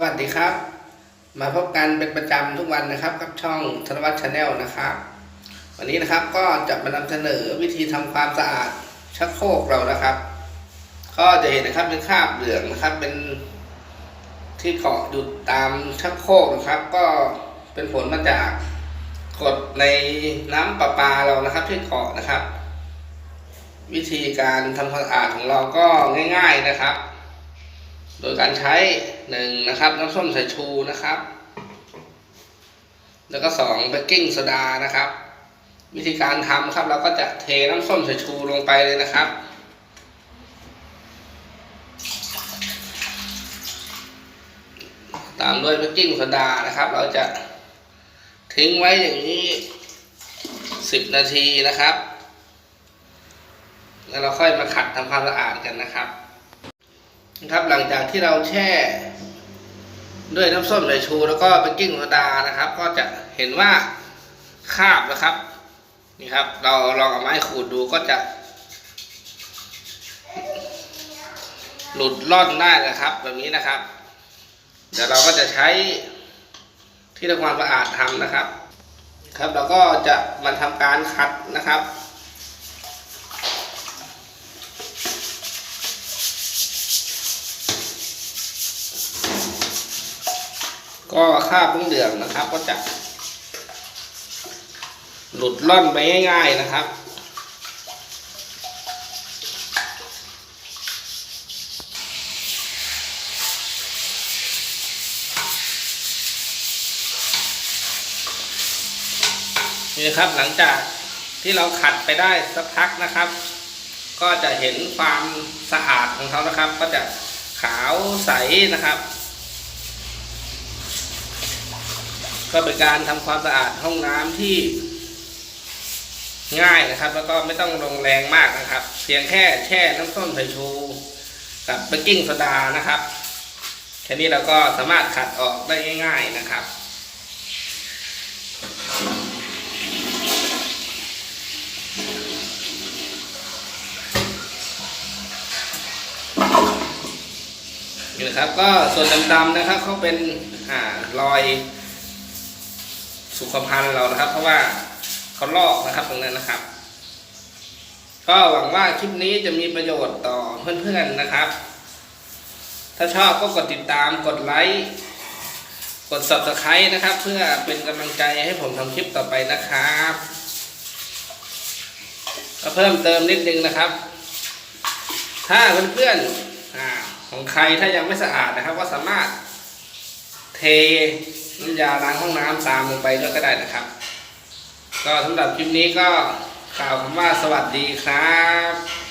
สวัสดีครับ มาพบกันเป็นประจำทุกวันนะครับกับช่องธนวัฒน์ชาแนลนะครับ วันนี้นะครับก็จะมานำเสนอวิธีทำความสะอาดชักโครกเรานะครับ ก็จะเห็นนะครับเป็นคราบเหลืองนะครับ เป็นที่เกาะอยู่ตามชักโครกนะครับ ก็เป็นผลมาจากกดในน้ำประปาเรานะครับ ที่เกาะนะครับ วิธีการทำความสะอาดของเราก็ง่าย ๆนะครับ โดยการใช้หนึ่งนะครับน้ำส้มสายชูนะครับ แล้วก็สองเบกกิ้งโซดานะครับ วิธีการทำครับเราก็จะเทน้ำส้มสายชูลงไปเลยนะครับตามด้วยเบกกิ้งโซดานะครับ เราจะทิ้งไว้อย่างนี้สิบนาทีนะครับ แล้วเราค่อยมาขัดทำความสะอาดกันนะครับ นะครับหลังจากที่เราแช่ด้วยน้ำส้มสายชู แล้วก็เบกกิ้งโซดานะครับ ก็จะเห็นว่าคาบนะครับนี่ครับ เราลองเอาไม้ขูดดูก็จะ หลุดล่อนได้นะครับ แบบนี้นะครับ เดี๋ยวเราก็จะใช้ที่ทำความสะอาดทำนะครับ ครับเราก็จะมาทำการขัดนะครับ ก็คราบเหลืองนะครับ ก็จะ หลุดล่อนไปง่ายๆนะครับนี่ครับหลังจากที่เราขัดไปได้สักพักนะครับ ก็จะเห็นความสะอาดของเขานะครับ ก็จะขาวใสนะครับ ก็เป็นการทำความสะอาดห้องน้ำที่ง่ายนะครับ แล้วก็ไม่ต้องลงแรงมากนะครับ เพียงแค่แช่น้ำส้มสายชู กับเบกกิ้งโซดานะครับแค่นี้เราก็สามารถขัดออกได้ง่าย ๆนะครับนี่นะครับก็ส่วนดำๆนะครับเขาเป็นอรอย สุขภัณฑ์เรานะครับ เพราะว่าเขาลอกนะครับตรงนั้นนะครับ ก็หวังว่าคลิปนี้จะมีประโยชน์ต่อเพื่อนๆนะครับ ถ้าชอบก็กดติดตามกดไลค์กด subscribe นะครับ เพื่อเป็นกำลังใจให้ผมทำคลิปต่อไปนะครับก็เพิ่มเติมนิดนึงนะครับ ถ้าเพื่อนๆของใครถ้ายังไม่สะอาดนะครับ ก็สามารถเท น้ำยาล้างห้องน้ำตามลงไปด้วยก็ได้นะครับ ก็สำหรับคลิปนี้ก็กล่าวคำว่าสวัสดีครับ